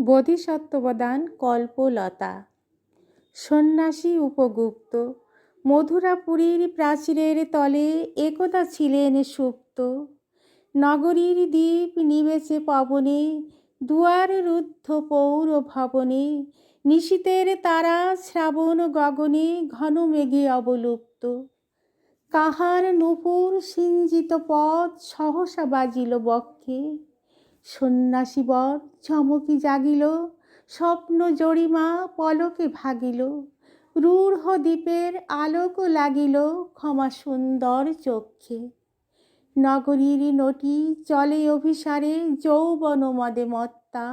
বোধিসত্ত্ববদান কল্পলতা। সন্ন্যাসী উপগুপ্ত মধুরাপুরীর প্রাচীরের তলে একদা ছিলেন সুপ্ত। নগরীর দ্বীপ নিবেছে পবনে, দুয়ার রুদ্ধ পৌর ভবনে নিশীতের তারা শ্রাবণ গগনে ঘন মেঘে অবলুপ্ত। কাহার নূপুর সিঞ্জিত পথ সহসা বাজিল বক্ষে সন্ন্যাসী বর চমকি জাগিল, স্বপ্ন জরিমা পলকে ভাগিল, রূঢ় দ্বীপের আলোক লাগিল ক্ষমা সুন্দর চক্ষে। নগরীর নটি চলে অভিসারে যৌবন মদে মত্তা,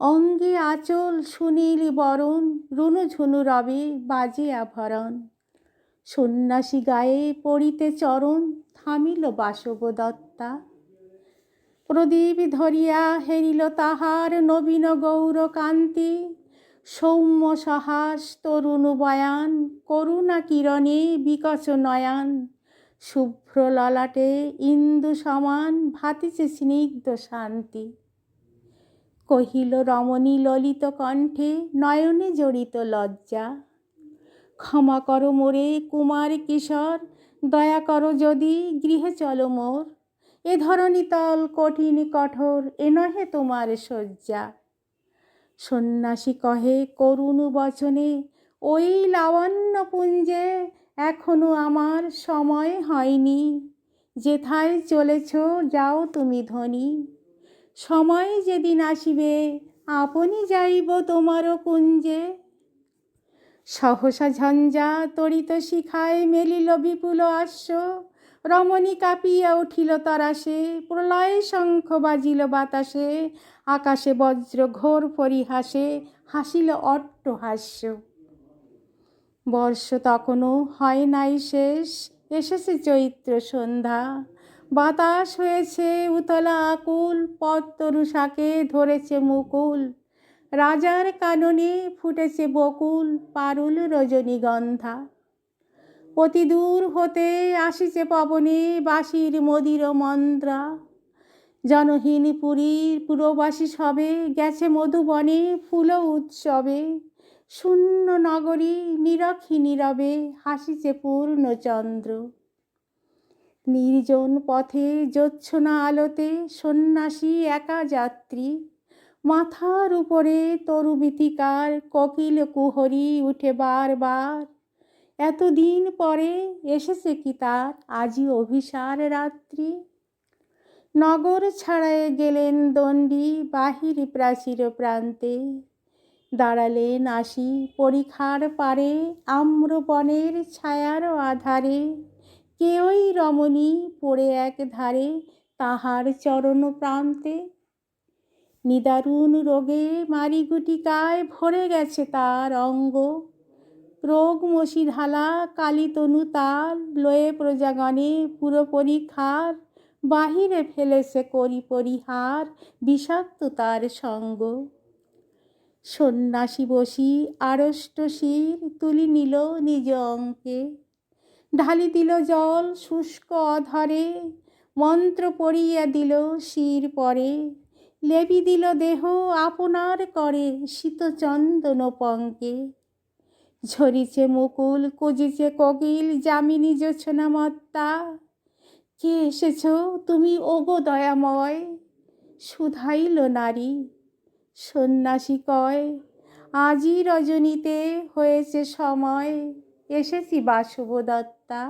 অঙ্গে আচল সুনীল বরণ, রুনুঝুনু রবে বাজে আভরণ। সন্ন্যাসী গায়ে পড়িতে চরণ, থামিল বাসব দত্তা প্রদীপ ধরিয়া হেরিল তাহার নবীন গৌর কান্তি সৌম্য সহাস, তরুণ বয়ান, করুণা কিরণে বিকচ নয়ান। শুভ্র ললাটে ইন্দু সমান, ভাতিছে স্নিগ্ধ শান্তি। কহিল রমণী ললিত কণ্ঠে, নয়নে জড়িত লজ্জা। ক্ষমা করো মোরে কুমার কিশোর, দয়া করো যদি গৃহে চলো মোর। এ ধরণী তল কঠিন কঠোর, এ নহে তোমার শয্যা। সন্ন্যাসী কহে, করুণ বচনে, ওই লাবণ্য পুঞ্জে এখনও আমার সময় হয়নি। যেথায় চলেছ, যাও তুমি ধনী। সময় যেদিন আসিবে, আপনি যাইব তোমারও কুঞ্জে সহসা ঝঞ্ঝা তরিত শিখায় মেলিল বিপুল আশ্ব রমণী কাঁপিয়া উঠিল তরাসে প্রলয় শঙ্খ বাজিল বাতাসে, আকাশে বজ্র ঘোর পরিহাসে, হাসিল অট্ট হাস্য। বর্ষ তখনও হয় নাই শেষ, এসেছে চৈত্র সন্ধ্যা। বাতাস হয়েছে উতলা আকুল পত্তরু শাকে ধরেছে মুকুল। রাজার কাননে ফুটেছে বকুল, পারুল রজনীগন্ধা। অতি দূর হতে আসিছে পবনে বাসির মদির মন্দ্রা জনহীন পুরীর পুরবাসী সবে গেছে মধুবনে ফুল উৎসবে। শূন্য নগরী নিরক্ষী নীরবে হাসিছে পূর্ণচন্দ্র। নির্জন পথে জোচ্ছনা আলোতে সন্ন্যাসী একা যাত্রী। মাথার উপরে তরুবিতিকার কোকিল কুহরি উঠে বারবার। এতদিন পরে এসেছে কি তার আজই অভিসার রাত্রি? নগর ছাড়ায় গেলেন দণ্ডী বাহির প্রাচীর প্রান্তে। দাঁড়ালেন আসি পরীক্ষার পারে আম্রবনের ছায়ার আধারে। কেউই রমণী পড়ে এক ধারে তাহার চরণ প্রান্তে। নিদারুণ রোগে মারিগুটিকায় ভরে গেছে তার অঙ্গ। রোগ মশি ঢালা কালিতনু তার, লয়ে প্রজাগণে পুরো পরীক্ষার বাহিরে ফেলেছে করি পরিহার, বিষাক্ত তার সঙ্গ। সন্ন্যাসী বসি আড়ষ্ট শির, তুলি নিল নিজ অঙ্কে। ঢালি দিল জল শুষ্ক অধরে, মন্ত্র পড়িয়া দিল শির পরে। লেবি দিল দেহ, আপনার করে, শীতচন্দন পঙ্কে। ঝরিছে মুকুল, কুজিছে কোকিল যামিনী জোছনা মত্তা কে এসেছ তুমি ওগো দয়াময়? শুধাইল নারী, সন্ন্যাসী কয়, আজি রজনীতে হয়েছে সময়, এসেছি বাসব দত্তা